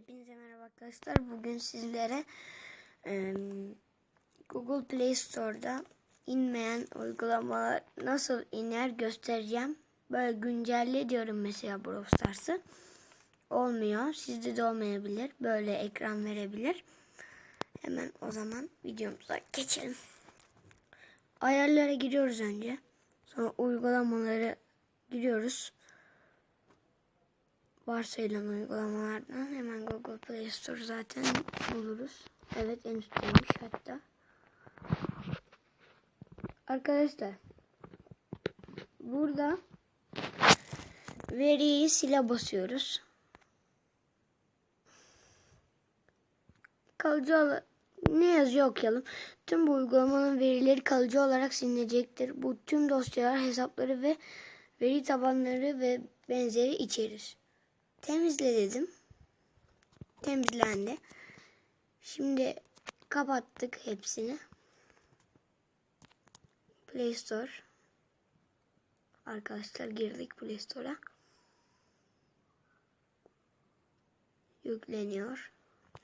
Hepinize merhaba arkadaşlar. Bugün sizlere e, Google Play Store'da inmeyen uygulamalar nasıl iner göstereceğim. Böyle güncelle diyorum mesela Brawl Stars'ı. Olmuyor. Sizde de olmayabilir. Böyle ekran verebilir. Hemen o zaman videomuza geçelim. Ayarlara giriyoruz önce. Sonra uygulamaları giriyoruz varsayılan uygulamalardan hemen Google Play Store zaten buluruz. Evet en üstteymiş hatta. Arkadaşlar burada veriyi sile basıyoruz. Kalıcı olarak ne yazıyor okuyalım. Tüm bu uygulamanın verileri kalıcı olarak silinecektir. Bu tüm dosyalar, hesapları ve veri tabanları ve benzeri içerir. Temizle dedim. Temizlendi. Şimdi kapattık hepsini. Play Store. Arkadaşlar girdik Play Store'a. Yükleniyor.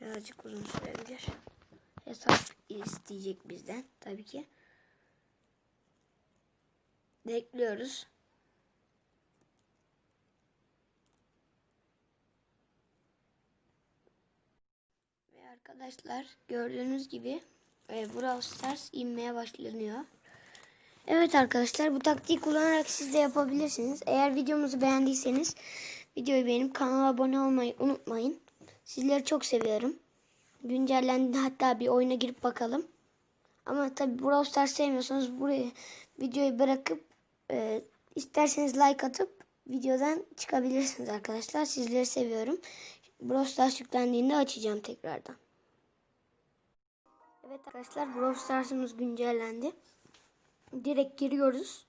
Birazcık uzun sürebilir. Hesap isteyecek bizden tabii ki. Bekliyoruz. Arkadaşlar gördüğünüz gibi e, Brawl Stars inmeye başlanıyor. Evet arkadaşlar bu taktiği kullanarak siz de yapabilirsiniz. Eğer videomuzu beğendiyseniz videoyu beğenip kanala abone olmayı unutmayın. Sizleri çok seviyorum. Güncellendi hatta bir oyuna girip bakalım. Ama tabi Brawl Stars sevmiyorsanız buraya videoyu bırakıp e, isterseniz like atıp videodan çıkabilirsiniz arkadaşlar. Sizleri seviyorum. Brawl Stars yüklendiğinde açacağım tekrardan. Evet arkadaşlar Brawl Stars'ımız güncellendi. Direkt giriyoruz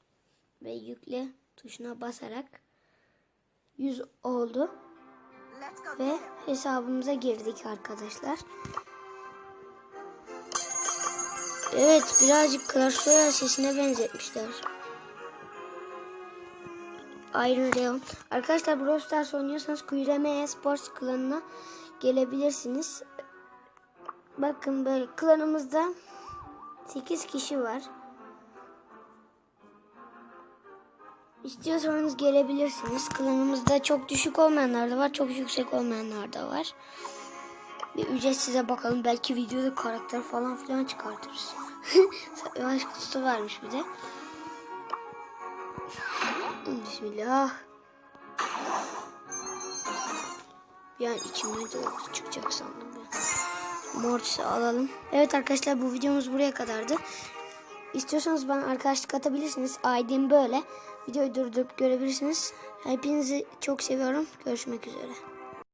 ve yükle tuşuna basarak 100 oldu ve hesabımıza girdik arkadaşlar. Evet birazcık Clash Royale sesine benzetmişler. Iron Leon. Arkadaşlar Brawl Stars oynuyorsanız QRM Sports klanına gelebilirsiniz. Bakın böyle klanımızda 8 kişi var. İstiyorsanız gelebilirsiniz. Klanımızda çok düşük olmayanlar da var. Çok yüksek olmayanlar da var. Bir ücret size bakalım. Belki videoda karakter falan filan çıkartırız. Yavaş kutusu varmış bir de. Bismillah. An içimden de çıkacak sandım ben. Mortis'i alalım. Evet arkadaşlar bu videomuz buraya kadardı. İstiyorsanız bana arkadaşlık atabilirsiniz. ID'm böyle. Videoyu durdurup görebilirsiniz. Hepinizi çok seviyorum. Görüşmek üzere.